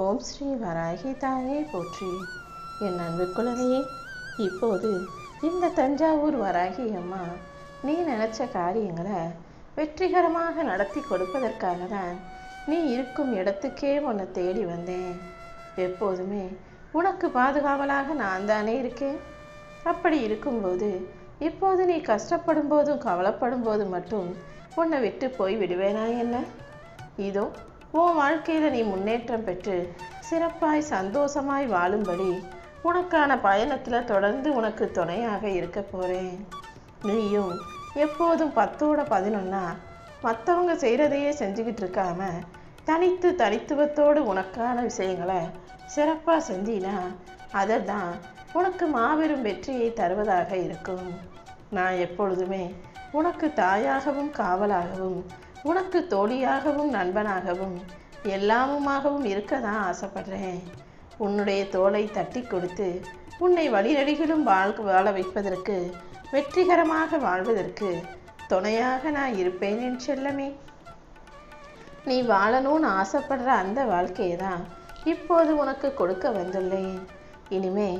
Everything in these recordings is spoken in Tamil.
ஓம் ஸ்ரீ வராகி தாயே போற்றி. என் அன்பு குழந்தையே இப்போது இந்த தஞ்சாவூர் வராகி அம்மா நீ நினச்ச காரியங்களை வெற்றிகரமாக நடத்தி கொடுப்பதற்காக தான் நீ இருக்கும் இடத்துக்கே உன்னை தேடி வந்தேன். எப்போதுமே உனக்கு பாதுகாவலாக நான் தானே இருக்கேன். அப்படி இருக்கும்போது இப்போது நீ கஷ்டப்படும் போதும் கவலைப்படும் போது மட்டும் உன்னை விட்டு போய் விடுவேனா என்ன? இதோ உன் வாழ்க்கையில் நீ முன்னேற்றம் பெற்று சிறப்பாய் சந்தோஷமாய் வாழும்படி உனக்கான பயணத்தில் தொடர்ந்து உனக்கு துணையாக இருக்க போகிறேன் நீயும் எப்போதும் பத்தோட பதினொன்னா மற்றவங்க செய்கிறதையே செஞ்சுக்கிட்டு இருக்காம தனித்து தனித்துவத்தோடு உனக்கான விஷயங்களை சிறப்பாக செஞ்சினா அதை தான் உனக்கு மாபெரும் வெற்றியை தருவதாக இருக்கும். நான் எப்பொழுதுமே உனக்கு தாயாகவும் காவலாகவும் உனக்கு தோழியாகவும் நண்பனாகவும் எல்லாமுமாகவும் இருக்க தான் ஆசைப்படுறேன். உன்னுடைய தோலை தட்டி கொடுத்து உன்னை வழிநடிகளும் வாழ்க்கை வாழ வைப்பதற்கு வெற்றிகரமாக வாழ்வதற்கு துணையாக நான் இருப்பேன் என் செல்லமே. நீ வாழணும்னு ஆசைப்படுற அந்த வாழ்க்கையை தான் இப்போது உனக்கு கொடுக்க வந்துள்ளேன். இனிமே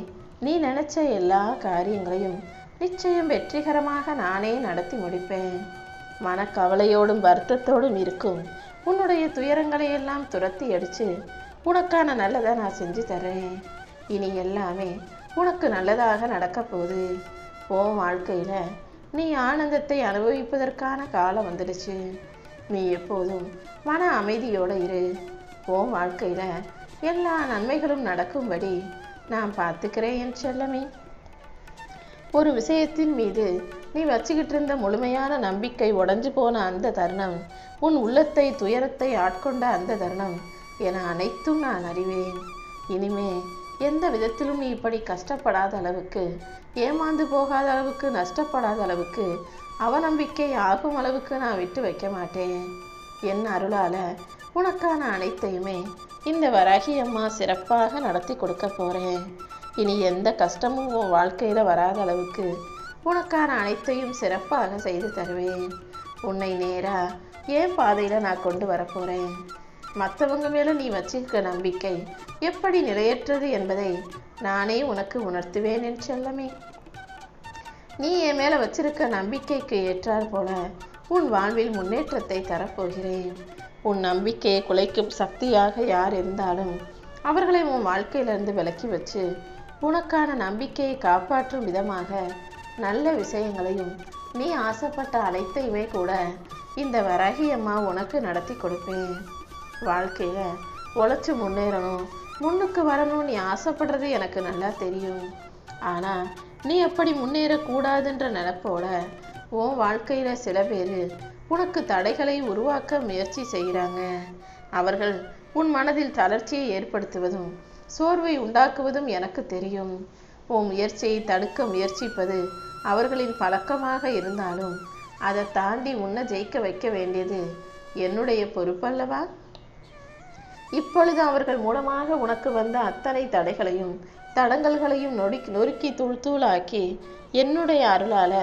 நீ நினைச்ச எல்லா காரியங்களையும் நிச்சயம் வெற்றிகரமாக நானே நடத்தி முடிப்பேன். மனக்கவலையோடும் வருத்தத்தோடும் இருக்கும். உன்னுடைய துயரங்களை எல்லாம் துரத்தி அடித்து உனக்கான நல்லதை நான் செஞ்சு தரேன் இனி எல்லாமே உனக்கு நல்லதாக நடக்க போகுது. உன் வாழ்க்கையில் நீ ஆனந்தத்தை அனுபவிப்பதற்கான காலம் வந்துடுச்சு. நீ எப்போதும் மன அமைதியோடு இரு. உன் வாழ்க்கையில் எல்லா நன்மைகளும் நடக்கும்படி நான் பார்த்துக்கிறேன் என் செல்லமே. ஒரு விஷயத்தின் மீது நீ வச்சுக்கிட்டு இருந்த முழுமையான நம்பிக்கை உடஞ்சு போன அந்த தருணம் உன் உள்ளத்தை துயரத்தை ஆட்கொண்ட அந்த தருணம் என அனைத்தும் நான் அறிவேன். இனிமே எந்த விதத்திலும் நீ இப்படி கஷ்டப்படாத அளவுக்கு ஏமாந்து போகாத அளவுக்கு நஷ்டப்படாத அளவுக்கு அவநம்பிக்கை ஆகும் அளவுக்கு நான் விட்டு வைக்க மாட்டேன். என் அருளால உனக்கான அனைத்தையுமே இந்த வராகி அம்மா சிறப்பாக நடத்தி கொடுக்க போகிறேன் இனி எந்த கஷ்டமும் உன் வாழ்க்கையில் வராத அளவுக்கு உனக்கான அனைத்தையும் சிறப்பாக செய்து தருவேன். உன்னை நேரா ஏன் பாதையில் நான் கொண்டு வரப்போகிறேன் மற்றவங்க மேலே நீ வச்சிருக்க நம்பிக்கை எப்படி நிலையற்றது என்பதை நானே உனக்கு உணர்த்துவேன் என் செல்லமே. நீ என் மேலே வச்சிருக்க நம்பிக்கைக்கு ஏற்றாற் போல உன் வாழ்வில் முன்னேற்றத்தை தரப்போகிறேன். உன் நம்பிக்கையை குலைக்கும் சக்தியாக யார் இருந்தாலும் அவர்களை உன் வாழ்க்கையிலிருந்து விலக்கி வச்சு உனக்கான நம்பிக்கையை காப்பாற்றும் விதமாக நல்ல விஷயங்களையும் நீ ஆசைப்பட்ட அனைத்தையுமே கூட இந்த வரகியம்மா உனக்கு நடத்தி கொடுப்பேன். வாழ்க்கையில் உழைச்சி முன்னேறணும் முன்னுக்கு வரணும் நீ ஆசைப்படுறது எனக்கு நல்லா தெரியும். ஆனால் நீ அப்படி முன்னேறக்கூடாதுன்ற நினப்போட உன் வாழ்க்கையில் சில பேர் உனக்கு தடைகளை உருவாக்க முயற்சி செய்கிறாங்க அவர்கள் உன் மனதில் தளர்ச்சியை ஏற்படுத்துவதும் சோர்வை உண்டாக்குவதும் எனக்கு தெரியும். உன் முயற்சியை தடுக்க முயற்சிப்பது அவர்களின் பழக்கமாக இருந்தாலும் அதை தாண்டி உன்னை ஜெயிக்க வைக்க வேண்டியது என்னுடைய பொறுப்பல்லவா? இப்பொழுது அவர்கள் மூலமாக உனக்கு வந்த அத்தனை தடைகளையும் தடங்கல்களையும் நொடி நொறுக்கி தூள் தூளாக்கி என்னுடைய அருளால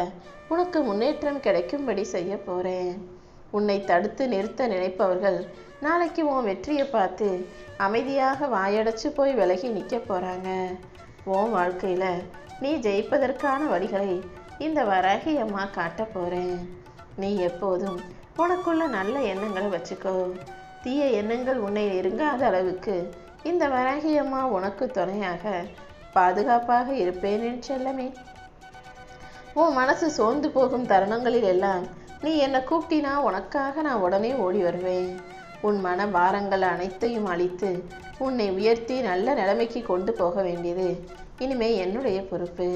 உனக்கு முன்னேற்றம் கிடைக்கும்படி செய்ய போறேன். உன்னை தடுத்து நிறுத்த நினைப்பவர்கள் நாளைக்கு உன் வெற்றியை பார்த்து அமைதியாக வாயடைச்சு போய் விலகி நிற்க போகிறாங்க உன் வாழ்க்கையில் நீ ஜெயிப்பதற்கான வழிகளை இந்த வராகி அம்மா காட்ட போகிறேன் நீ எப்போதும் உனக்குள்ள நல்ல எண்ணங்களை வச்சுக்கோ. தீய எண்ணங்கள் உன்னை நெருங்காத அளவுக்கு இந்த வராகி அம்மா உனக்கு துணையாக பாதுகாப்பாக இருப்பேன் செல்லமே. உன் மனசு சோர்ந்து போகும் தருணங்களில் எல்லாம் நீ என்னை கூப்பிட்டினா உனக்காக நான் உடனே ஓடி வருவேன். உன் மன பாரங்கள் அனைத்தையும் அழித்து உன்னை உயர்த்தி நல்ல நிலைமைக்கு கொண்டு போக வேண்டியது. இனிமே என்னுடைய பொறுப்பு.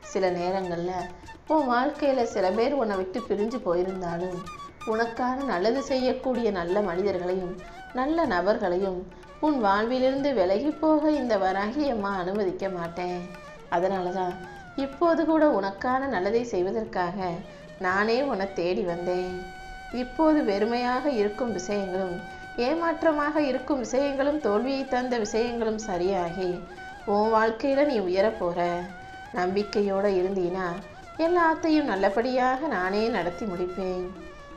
சில நேரங்களில் உன் வாழ்க்கையில் சில பேர் உன்னை விட்டு பிரிஞ்சு போயிருந்தாலும் உனக்கான நல்லது செய்யக்கூடிய நல்ல மனிதர்களையும் நல்ல நபர்களையும் உன் வாழ்விலிருந்து விலகி போக இந்த வராகி அம்மா அனுமதிக்க மாட்டேன். அதனால தான் இப்போது கூட உனக்கான நல்லதை செய்வதற்காக நானே உன்னை தேடி வந்தேன். இப்போது வெறுமையாக இருக்கும் விஷயங்களும் ஏமாற்றமாக இருக்கும் விஷயங்களும் தோல்வியை தந்த விஷயங்களும் சரியாகி உன் வாழ்க்கையில் நீ உயரப் நம்பிக்கையோடு இருந்தீனா எல்லாத்தையும் நல்லபடியாக நானே நடத்தி முடிப்பேன்.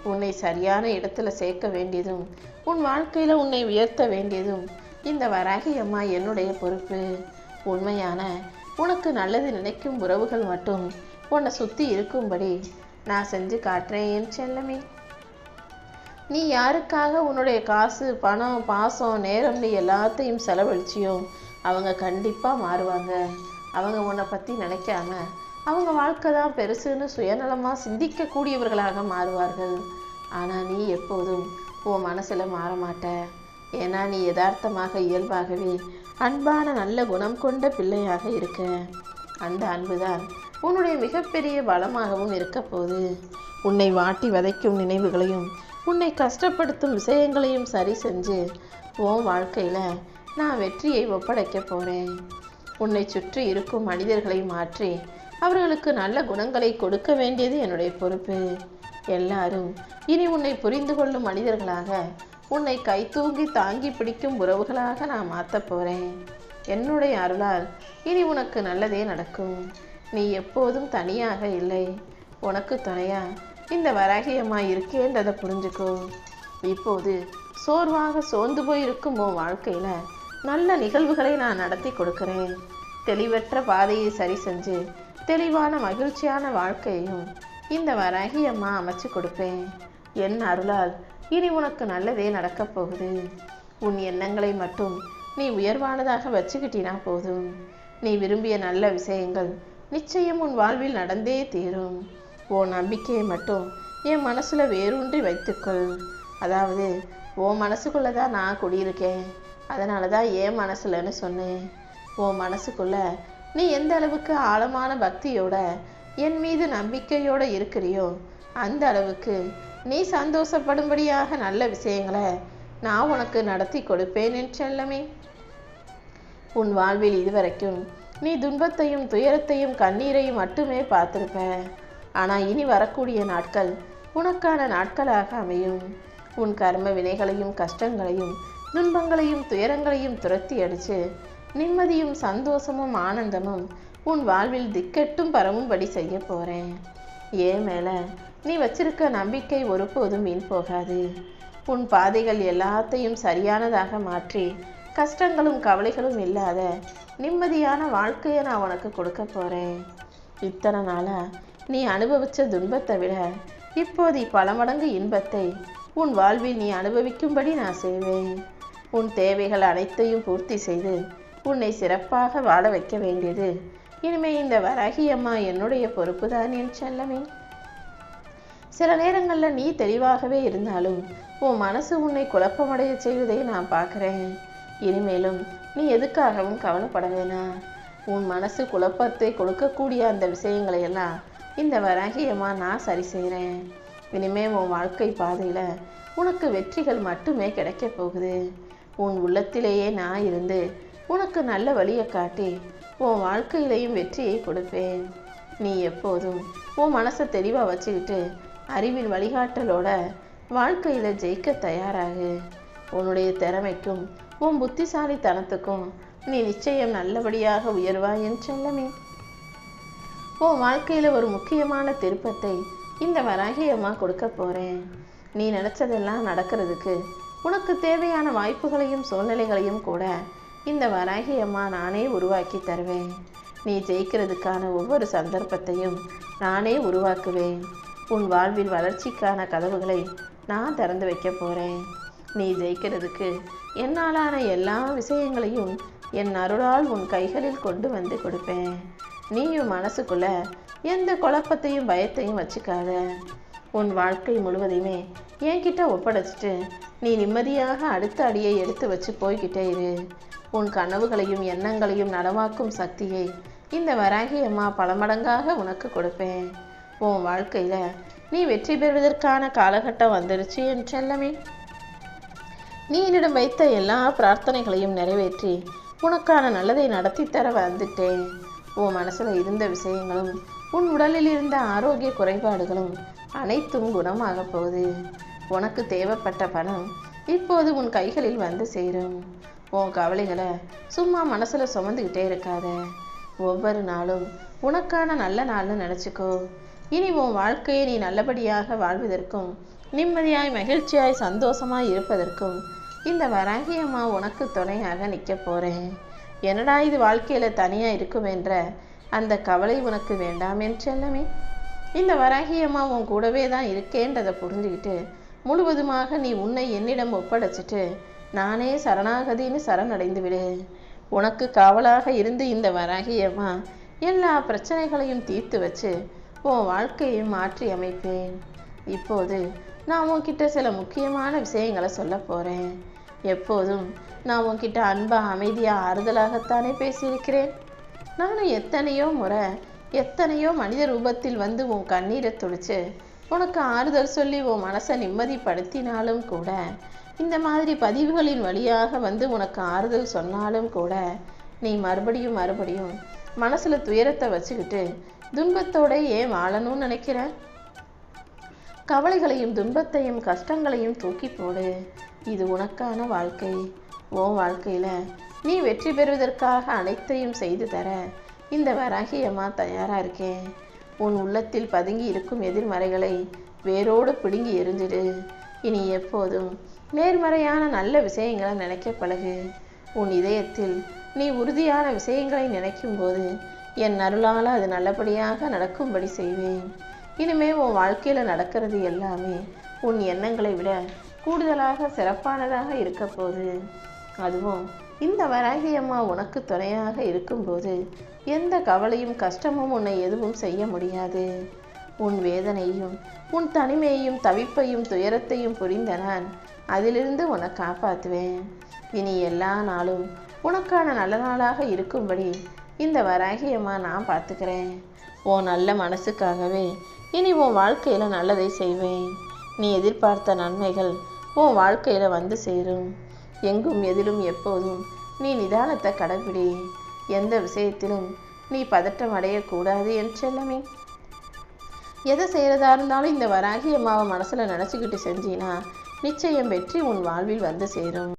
உன்னை சரியான இடத்துல சேர்க்க வேண்டியதும் உன் வாழ்க்கையில் உன்னை உயர்த்த வேண்டியதும் இந்த வராகி அம்மா என்னுடைய பொறுப்பு. உண்மையான உனக்கு நல்லது நினைக்கும் உறவுகள் மட்டும் உன்னை சுற்றி இருக்கும்படி நான் செஞ்சு காட்டுறேன் என் செல்லமே. நீ யாருக்காக உன்னுடைய காசு பணம் பாசம் நேரம் நீ எல்லாத்தையும் செலவழிச்சியோ? அவங்க கண்டிப்பாக மாறுவாங்க. அவங்க உன்னை பற்றி நினைக்காம அவங்க வாழ்க்கை தான் பெருசுன்னு சுயநலமாக சிந்திக்கக்கூடியவர்களாக மாறுவார்கள். ஆனால் நீ எப்போதும் உன் மனசில் மாற மாட்ட. ஏன்னா நீ யதார்த்தமாக இயல்பாகவே அன்பான நல்ல குணம் கொண்ட பிள்ளையாக இருக்க. அந்த அன்புதான் உன்னுடைய மிகப்பெரிய பலமாகவும் இருக்கப்போகுது உன்னை வாட்டி வதைக்கும் நினைவுகளையும் உன்னை கஷ்டப்படுத்தும் விஷயங்களையும் சரி செஞ்சு உன் வாழ்க்கையில் நான் வெற்றியை ஒப்படைக்க போகிறேன் உன்னை சுற்றி இருக்கும் மனிதர்களை மாற்றி அவர்களுக்கு நல்ல குணங்களை கொடுக்க வேண்டியது என்னுடைய பொறுப்பு. எல்லாரும் இனி உன்னை புரிந்து கொள்ளும் மனிதர்களாக உன்னை கை தூங்கி தாங்கி பிடிக்கும் உறவுகளாக நான் மாற்றப் போகிறேன் என்னுடைய அருளால் இனி உனக்கு நல்லதே நடக்கும். நீ எப்போதும் தனியாக இல்லை. உனக்கு துணையா இந்த வராகியம்மா இருக்கேன்றதை புரிஞ்சுக்கோ. இப்போது சோர்வாக சோர்ந்து போயிருக்கும் உன் வாழ்க்கையில நல்ல நிகழ்வுகளை நான் நடத்தி கொடுக்கிறேன். தெளிவற்ற பாதையை சரி செஞ்சு தெளிவான மகிழ்ச்சியான வாழ்க்கையையும் இந்த வராகி அம்மா அமைச்சு கொடுப்பேன். என் அருளால் இனி உனக்கு நல்லதே நடக்கப் போகுது. உன் எண்ணங்களை மட்டும் நீ உயர்வானதாக வச்சுக்கிட்டினா போதும். நீ விரும்பிய நல்ல விஷயங்கள் நிச்சயம் உன் வாழ்வில் நடந்தே தீரும். உன் நம்பிக்கையை மட்டும் என் மனசில் வேரூன்றி வைத்துக்கொள். அதாவது உன் மனசுக்குள்ளே தான் நான் குடியிருக்கேன். அதனால தான் என் மனசுலன்னு சொன்னேன். உன் மனசுக்குள்ளே நீ எந்த அளவுக்கு ஆழமான பக்தியோட என் மீது நம்பிக்கையோடு இருக்கிறியோ அந்த அளவுக்கு நீ சந்தோஷப்படும்படியாக நல்ல விஷயங்களை நான் உனக்கு நடத்தி கொடுப்பேன் என் செல்லமே. உன் வாழ்வில் இதுவரைக்கும் நீ துன்பத்தையும் துயரத்தையும் கண்ணீரையும் மட்டுமே பார்த்துருப்பேன் ஆனால் இனி வரக்கூடிய நாட்கள் உனக்கான நாட்களாக அமையும். உன் கர்ம வினைகளையும் கஷ்டங்களையும் துன்பங்களையும் துயரங்களையும் துரத்தி அடித்து நிம்மதியும் சந்தோஷமும் ஆனந்தமும் உன் வாழ்வில் திக்கெட்டும் பரவும்படி செய்ய போகிறேன் ஏன் மேலே நீ வச்சிருக்க நம்பிக்கை ஒருபோதும் வீண் போகாது. உன் பாதைகள் எல்லாத்தையும் சரியானதாக மாற்றி கஷ்டங்களும் கவலைகளும் இல்லாத நிம்மதியான வாழ்க்கையை நான் உனக்கு கொடுக்க போகிறேன் இத்தனை நாளாக நீ அனுபவித்த துன்பத்தை விட இப்போது பல மடங்கு இன்பத்தை உன் வாழ்வில் நீ அனுபவிக்கும்படி நான் செய்வேன். உன் தேவைகள் அனைத்தையும் பூர்த்தி செய்து உன்னை சிறப்பாக வாழ வைக்க வேண்டியது. இனிமே இந்த வராகி அம்மா என்னுடைய பொறுப்புதான் என் செல்லமே. சில நேரங்களில் நீ தெளிவாகவே இருந்தாலும் உன் மனசு உன்னை குழப்பமடைய செய்வதை நான் பார்க்குறேன். இனிமேலும் நீ எதுக்காகவும் கவலைப்பட வேணாம். உன் மனசு குழப்பத்தை கொடுக்கக்கூடிய அந்த விஷயங்களை எல்லாம் இந்த வராகியமா நான் சரி செய்கிறேன் இனிமே உன் வாழ்க்கை பாதையில் உனக்கு வெற்றிகள் மட்டுமே கிடைக்க போகுது. உன் உள்ளத்திலேயே நான் இருந்து உனக்கு நல்ல வழியை காட்டி உன் வாழ்க்கையிலையும் வெற்றியை கொடுப்பேன். நீ எப்போதும் உன் மனசை தெளிவாக வச்சுக்கிட்டு அறிவின் வழிகாட்டலோட வாழ்க்கையில் ஜெயிக்க தயாராகு. உன்னுடைய திறமைக்கும் உன் புத்திசாலித்தனத்துக்கும் நீ நிச்சயம் நல்லபடியாக உயர்வாய் என் செல்லமே. உன் வாழ்க்கையில் ஒரு முக்கியமான திருப்பத்தை இந்த வராகி அம்மா கொடுக்க போகிறேன் நீ நினச்சதெல்லாம் நடக்கிறதுக்கு உனக்கு தேவையான வாய்ப்புகளையும் சூழ்நிலைகளையும் கூட இந்த வராகி அம்மா நானே உருவாக்கி தருவேன். நீ ஜெயிக்கிறதுக்கான ஒவ்வொரு சந்தர்ப்பத்தையும் நானே உருவாக்குவேன். உன் வாழ்வில் வளர்ச்சிக்கான கதவுகளை நான் திறந்து வைக்க போகிறேன் நீ ஜெயிக்கிறதுக்கு என்னாலான எல்லா விஷயங்களையும் என் அருளால் உன் கைகளில் கொண்டு வந்து கொடுப்பேன். நீயும் மனசுக்குள்ள எந்த குழப்பத்தையும் பயத்தையும் வச்சுக்காத. உன் வாழ்க்கை முழுவதையுமே என்கிட்ட ஒப்படைச்சிட்டு நீ நிம்மதியாக அடுத்த அடியை எடுத்து வச்சு போய்கிட்டே இரு. உன் கனவுகளையும் எண்ணங்களையும் நனவாக்கும் சக்தியை இந்த வராகி அம்மா பல மடங்காக உனக்கு கொடுப்பேன். உன் வாழ்க்கையில நீ வெற்றி பெறுவதற்கான காலகட்டம் வந்துருச்சு என் செல்லமே. நீ என்னிடம் வைத்த எல்லா பிரார்த்தனைகளையும் நிறைவேற்றி உனக்கான நல்லதை நடத்தி தர வந்துட்டேன். உன் மனசுல இருந்த விஷயங்களும் உன் உடலில் இருந்த ஆரோக்கிய குறைபாடுகளும் அனைத்தும் குணமாக போகுது. உனக்கு தேவைப்பட்ட பணம் இப்போது உன் கைகளில் வந்து சேரும். உன் கவலைகளை சும்மா மனசுல சுமந்துக்கிட்டே இருக்காத. ஒவ்வொரு நாளும் உனக்கான நல்ல நாள்னு நினச்சிக்கோ. இனி உன் வாழ்க்கையை நீ நல்லபடியாக வாழ்வதற்கும் நிம்மதியாய் மகிழ்ச்சியாய் சந்தோஷமாய் இருப்பதற்கும் இந்த வராகி அம்மா உனக்கு துணையாக நிற்க போகிறேன் என்னடா இது வாழ்க்கையில் தனியாக இருக்கும் என்ற அந்த கவலை உனக்கு வேண்டாம் என் செல்லமே. இந்த வராகியம்மா உன் கூடவே தான் இருக்கேன்றதை புரிஞ்சுக்கிட்டு முழுவதுமாக நீ உன்னை என்னிடம் ஒப்படைச்சிட்டு நானே சரணாகதின்னு சரணடைந்து விடு. உனக்கு காவலாக இருந்து இந்த வராகியம்மா எல்லா பிரச்சனைகளையும் தீர்த்து வச்சு உன் வாழ்க்கையை மாற்றி அமைப்பேன். இப்போது நான் உன்கிட்ட சில முக்கியமான விஷயங்களை சொல்ல போகிறேன் எப்போதும் நான் உன்கிட்ட அன்பாக அமைதியாக ஆறுதலாகத்தானே பேசியிருக்கிறேன்? நானும் எத்தனையோ முறை எத்தனையோ மனித ரூபத்தில் வந்து உன் கண்ணீரை துடிச்சு உனக்கு ஆறுதல் சொல்லி உன் மனசை நிம்மதிப்படுத்தினாலும் கூட இந்த மாதிரி பதிவுகளின் வழியாக வந்து உனக்கு ஆறுதல் சொன்னாலும் கூட நீ மறுபடியும் மறுபடியும் மனசில் துயரத்தை வச்சுக்கிட்டு துன்பத்தோட ஏன் வாழணும்னு நினைக்கிற? கவலைகளையும் துன்பத்தையும் கஷ்டங்களையும் தூக்கி போடு. இது உனக்கான வாழ்க்கை. உன் வாழ்க்கையில் நீ வெற்றி பெறுவதற்காக அனைத்தையும் செய்து தர இந்த வராகி அம்மா தயாராக இருக்கேன் உன் உள்ளத்தில் பதுங்கி இருக்கும் எதிர்மறைகளை வேரோடு பிடுங்கி எரிஞ்சிடு இனி எப்போதும் நேர்மறையான நல்ல விஷயங்களை நினைக்க பழகு. உன் இதயத்தில் நீ உறுதியான விஷயங்களை நினைக்கும் போது என் அருளால் அது நல்லபடியாக நடக்கும்படி செய்வேன். இனிமே உன் வாழ்க்கையில் நடக்கிறது எல்லாமே உன் எண்ணங்களை விட கூடுதலாக சிறப்பானதாக இருக்க போகுது. அதுவும் இந்த வராகி அம்மா உனக்கு துணையாக இருக்கும்போது எந்த கவலையும் கஷ்டமும் உன்னை எதுவும் செய்ய முடியாது. உன் வேதனையும் உன் தனிமையையும் தவிப்பையும் துயரத்தையும் புரிந்த நான் அதிலிருந்து உன்னை காப்பாற்றுவேன். இனி எல்லா நாளும் உனக்கான நல்ல நாளாக இருக்கும்படி இந்த வராகியம்மா நான் பார்த்துக்கிறேன். உன் நல்ல மனசுக்காகவே இனி உன் வாழ்க்கையில் நல்லதை செய்வேன். நீ எதிர்பார்த்த நன்மைகள் உன் வாழ்க்கையில் வந்து சேரும். எங்கும் எதிலும் எப்போதும் நீ நிதானத்தை கடைபிடி எந்த விஷயத்திலும் நீ பதட்டம் அடையக்கூடாது என்று செல்லமே. எதை செய்கிறதா இருந்தாலும் இந்த வராகி அம்மாவை மனசில் நினச்சிக்கிட்டு செஞ்சினா நிச்சயம் வெற்றி உன் வாழ்வில் வந்து சேரும்.